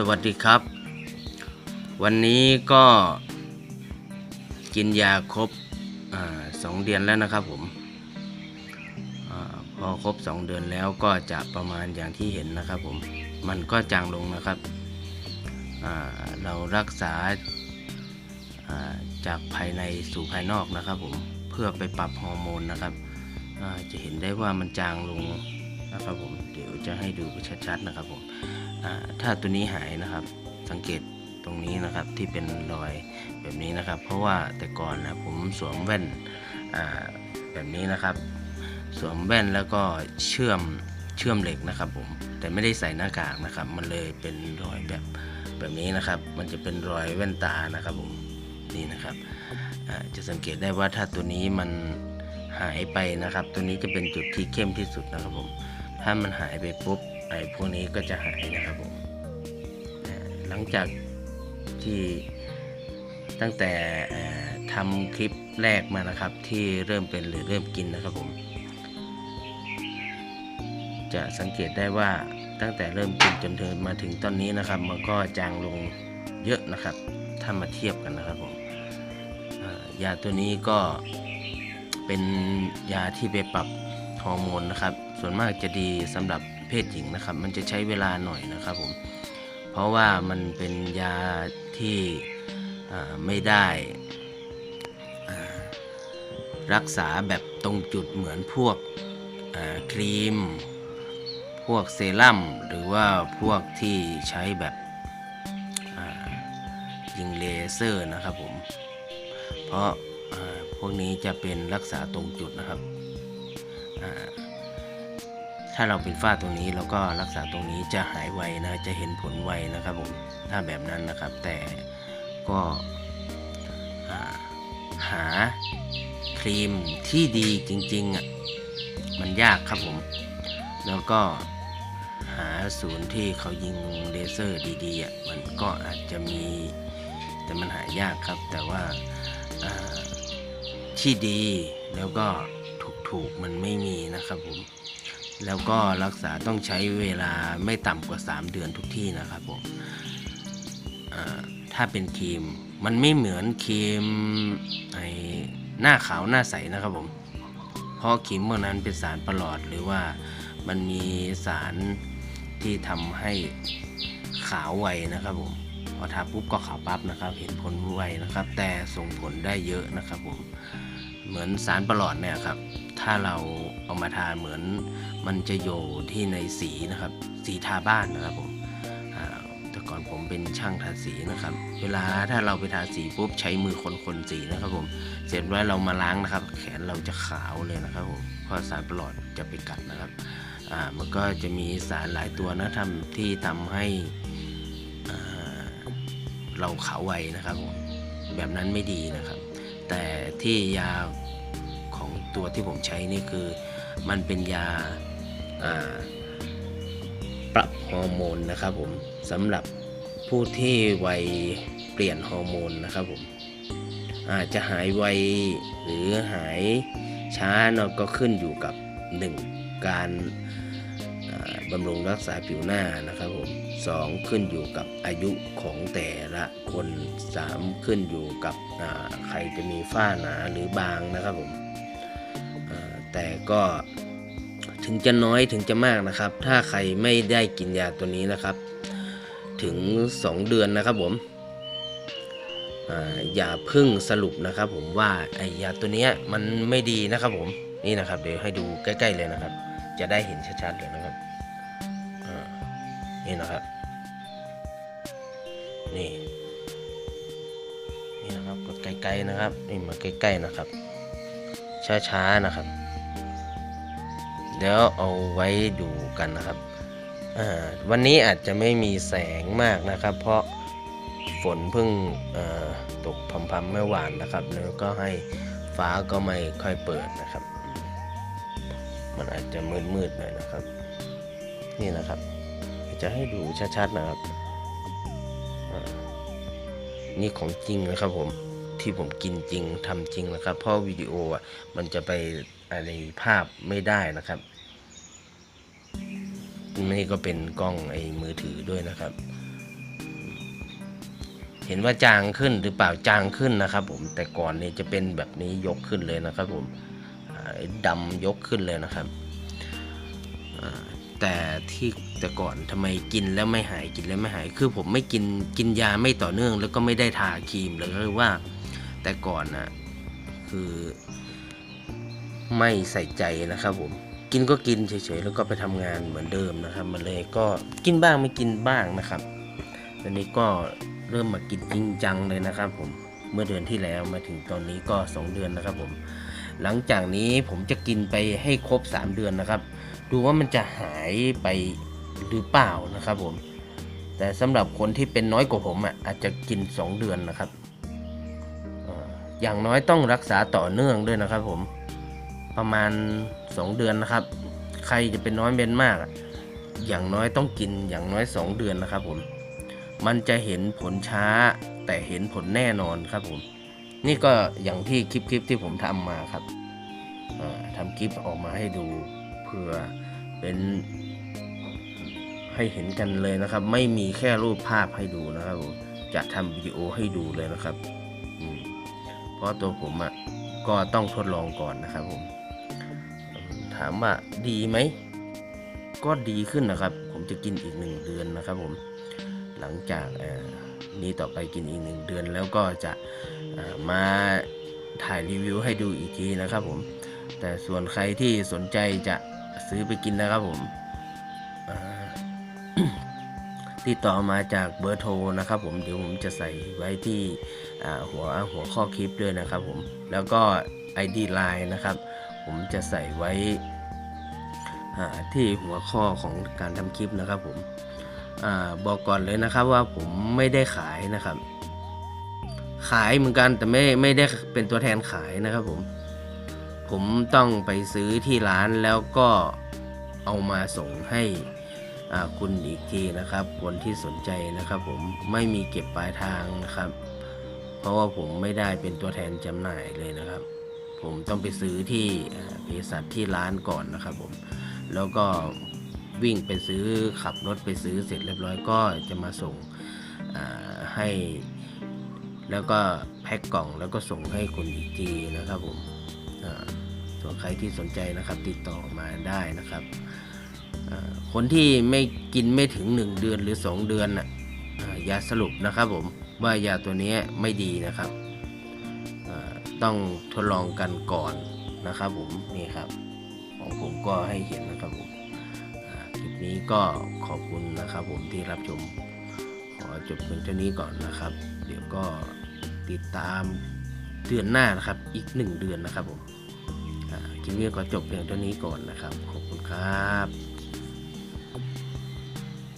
สวัสดีครับ วันนี้ก็กินยาครบอสองเดือนแล้วนะครับผมอพอครบสองเดือนแล้วก็จะประมาณอย่างที่เห็นนะครับผมมันก็จางลงนะครับเรารักษาาจากภายในสู่ภายนอกนะครับผมเพื่อไปปรับฮอร์โมนนะครับจะเห็นได้ว่ามันจางลงนะครับผมเดี๋ยวจะให้ดูชัดๆนะครับผม ถ้าตัวนี้หายนะครับสังเกตตรงนี้นะครับที่เป็นรอยแบบนี้นะครับ เพราะว่าแต่ก่อนนะผมสวมแว่นแบบนี้นะครับ สวมแว่นแล้วก็เชื่อมเชื่อมเหล็กนะครับผมแต่ไม่ได้ใส่หน้ากากนะครับ มันเลยเป็นรอยแบบแบบนี้นะครับ มันจะเป็นรอยแว่นตานะครับผมนี่นะครับจะสังเกตได้ว่าถ้าตัวนี้มันหายไปนะครับ ตัวนี้จะเป็นจุดที่เข้มที่สุดนะครับผมถ้ามันหายไปปุ๊บ ไอ้พวกนี้ก็จะหายนะครับผมหลังจากที่ตั้งแต่ทำคลิปแรกมานะครับ ที่เริ่มเป็นหรือเริ่มกินนะครับผม จะสังเกตได้ว่าตั้งแต่เริ่มกินจนถึงมาถึงตอนนี้นะครับ มันก็จางลงเยอะนะครับ ถ้ามาเทียบกันนะครับผมยาตัวนี้ก็เป็นยาที่ไปปรับฮอร์โมนนะครับ ส่วนมากจะดีสำหรับ เพศหญิงนะครับ มันจะใช้เวลาหน่อยนะครับผมเพราะว่ามันเป็นยาที่ไม่ได้รักษาแบบตรงจุดเหมือนพวกครีม พวกเซรั่ม หรือว่าพวกที่ใช้แบบยิงเลเซอร์นะครับผม เพราะพวกนี้จะเป็นรักษาตรงจุดนะครับอ่า ถ้าเราเป็นฝ้าตรงนี้เราก็รักษาตรงนี้จะหายไวนะจะเห็นผลไวนะครับผมถ้าแบบนั้นนะครับ แต่ก็าหาครีมที่ดีจริงๆอะมันยากครับผม แล้วก็หาศูนย์ที่เขายิงเลเซอร์ดีๆอะมันก็อาจจะมีแต่มันหายากครับ แต่ว่าอ่าที่ดีแล้วก็ถูกๆมันไม่มีนะครับผม แล้วก็รักษาต้องใช้เวลาไม่ต่ำกว่า 3 เดือนทุกที่นะครับผมถ้าเป็นครีมมันไม่เหมือนครีมไอหน้าขาวหน้าใสนะครับผม เพราะครีมพวกนั้นเป็นสารประหลอดหรือว่ามันมีสารที่ทำให้ขาวไวนะครับผมพอทาปุ๊บก็ขาวปั๊บนะครับ เห็นผลไวนะครับ แต่ส่งผลได้เยอะนะครับผมเหมือนสารประหลอดเนี่ยครับ ถ้าเราเอามาทาเหมือนมันจะอยู่ที่ในสีนะครับ สีทาบ้านนะครับผมแต่ก่อนผมเป็นช่างทาสีนะครับ เวลาถ้าเราไปทาสีปุ๊บใช้มือคนๆสีนะครับผม เสร็จแล้วเรามาล้างนะครับ แขนเราจะขาวเลยนะครับผมเพราะสารปลอดจะไปกัดนะครับอ่ามันก็จะมีสารหลายตัวนะทำที่ทำให้เราขาวไวนะครับผมแบบนั้นไม่ดีนะครับ แต่ที่ยา ตัวที่ผมใช้นี่คือ มันเป็นยาปรับฮอร์โมนนะครับผมสำหรับผู้ที่วัยเปลี่ยนฮอร์โมนนะครับผมอาจจะหายไวหรือหายช้าเนาะก็ขึ้นอยู่กับ 1. การอ่าบำรุงรักษาผิวหน้านะครับผมสองขึ้นอยู่กับอายุของแต่ละคน 3 ขึ้นอยู่กับใครจะมีฝ้าหนาหรือบางนะครับผม แต่ก็ถึงจะน้อยถึงจะมากนะครับ ถ้าใครไม่ได้กินยาตัวนี้นะครับ ถึง 2 เดือนนะครับผมอย่าเพึ่งสรุปนะครับผมว่าไอยาตัวนี้มันไม่ดีนะครับผมนี่นะครับเดี๋ยวให้ดูใกล้ๆเลยนะครับ จะได้เห็นชัดๆเลยนะครับนี่นะครับนี่นี่นะครับกดไกลๆนะครับนี่มาใกล้ๆนะครับ ช้าๆนะครับ เดี๋ยวเอาไว้ดูกันนะครับวันนี้อาจจะไม่มีแสงมากนะครับ เพราะฝนเพิ่งตกพรำๆเมื่อวานนะครับ แล้วก็ให้ฟ้าก็ไม่ค่อยเปิดนะครับ มันอาจจะมืดๆหน่อยนะครับ นี่นะครับ จะให้ดูชัดๆนะครับ นี่ของจริงนะครับผม ที่ผมกินจริงทำจริงนะครับ เพราะวิดีโออะมันจะไปอะไรภาพไม่ได้นะครับนี่ก็เป็นกล้องไอ้มือถือด้วยนะครับ เห็นว่าจางขึ้นหรือเปล่าจางขึ้นนะครับ ผมแต่ก่อนเนี่ยจะเป็นแบบนี้ยกขึ้นเลยนะครับ ผมอ่าดำยกขึ้นเลยนะครับแต่ที่แต่ก่อนทำไมกินแล้วไม่หายกินแล้วไม่หาย คือผมไม่กินกินยาไม่ต่อเนื่อง แล้วก็ไม่ได้ทาครีมเลยก็คือว่า แต่ก่อนนะคือไม่ใส่ใจนะครับผมกินก็กินเฉยๆแล้วก็ไปทำงานเหมือนเดิมนะครับ มันเลยก็กินบ้างไม่กินบ้างนะครับตอนนี้ก็เริ่มมากินจริงจังเลยนะครับผมเมื่อเดือนที่แล้วมาถึงตอนนี้ก็ 2 เดือนนะครับผม หลังจากนี้ผมจะกินไปให้ครบ 3 เดือนนะครับ ดูว่ามันจะหายไปหรือเปล่านะครับผม แต่สำหรับคนที่เป็นน้อยกว่าผมอะอาจจะกิน 2 เดือนนะครับ อย่างน้อยต้องรักษาต่อเนื่องด้วยนะครับ ผมประมาณ 2 เดือนนะครับ ใครจะเป็นน้อยเป็นมาก อย่างน้อยต้องกินอย่างน้อย 2 เดือนนะครับ ผม มันจะเห็นผลช้าแต่เห็นผลแน่นอนครับผม นี่ก็อย่างที่คลิปคลิปที่ผมทำมาครับทำคลิปออกมาให้ดูเพื่อเป็นให้เห็นกันเลยนะครับ ไม่มีแค่รูปภาพให้ดูนะครับผมจะทำวิดีโอให้ดูเลยนะครับ เพราะตัวผมอะก็ต้องทดลองก่อนนะครับผม ถามว่าดีไหม ก็ดีขึ้นนะครับ ผมจะกินอีกหนึ่งเดือนนะครับผม หลังจากนี้ต่อไปกินอีกหนึ่งเดือน แล้วก็จะมาถ่ายรีวิวให้ดูอีกทีนะครับผม แต่ส่วนใครที่สนใจจะซื้อไปกินนะครับผม ติดต่อมาจากเบอร์โทรนะครับผมเดี๋ยวผมจะใส่ไว้ที่หัวหัวข้อคลิปด้วยนะครับผมแล้วก็ ID Line นะครับ ผมจะใส่ไว้ที่หัวข้อของการทำคลิปนะครับผมอบอกก่อนเลยนะครับว่าผมไม่ได้ขายนะครับ ขายเหมือนกันแต่ไม่ไม่ได้เป็นตัวแทนขายนะครับผมผมต้องไปซื้อที่ร้านแล้วก็เอามาส่งให้ คุณอีกทีนะครับ คนที่สนใจนะครับผมไม่มีเก็บปลายทางนะครับ เพราะว่าผมไม่ได้เป็นตัวแทนจำหน่ายเลยนะครับ ผมต้องไปซื้อที่อ่าเภสัชที่ร้านก่อนนะครับผมแล้วก็วิ่งไปซื้อขับรถไปซื้อเสร็จเรียบร้อยก็จะมาส่งให้ แล้วก็แพ็คกล่องแล้วก็ส่งให้คุณอีกทีนะครับผมส่วนใครที่สนใจนะครับติดต่อมาได้นะครับ คนที่ไม่กินไม่ถึง 1 เดือนหรือ 2 เดือนน่ะอย่าสรุปนะครับผมว่ายาตัวนี้ไม่ดีนะครับต้องทดลองกันก่อนนะครับผมนี่ครับของผมก็ให้เห็นนะครับผมคลิปนี้ก็ขอบคุณนะครับผมที่รับชม ขอจบเพียงเท่านี้ก่อนนะครับ เดี๋ยวก็ติดตามเดือนหน้านะครับ อีกหนึ่งเดือนนะครับผมคลิปนี้ก็จบเพียงเท่านี้ก่อนนะครับ ขอบคุณครับ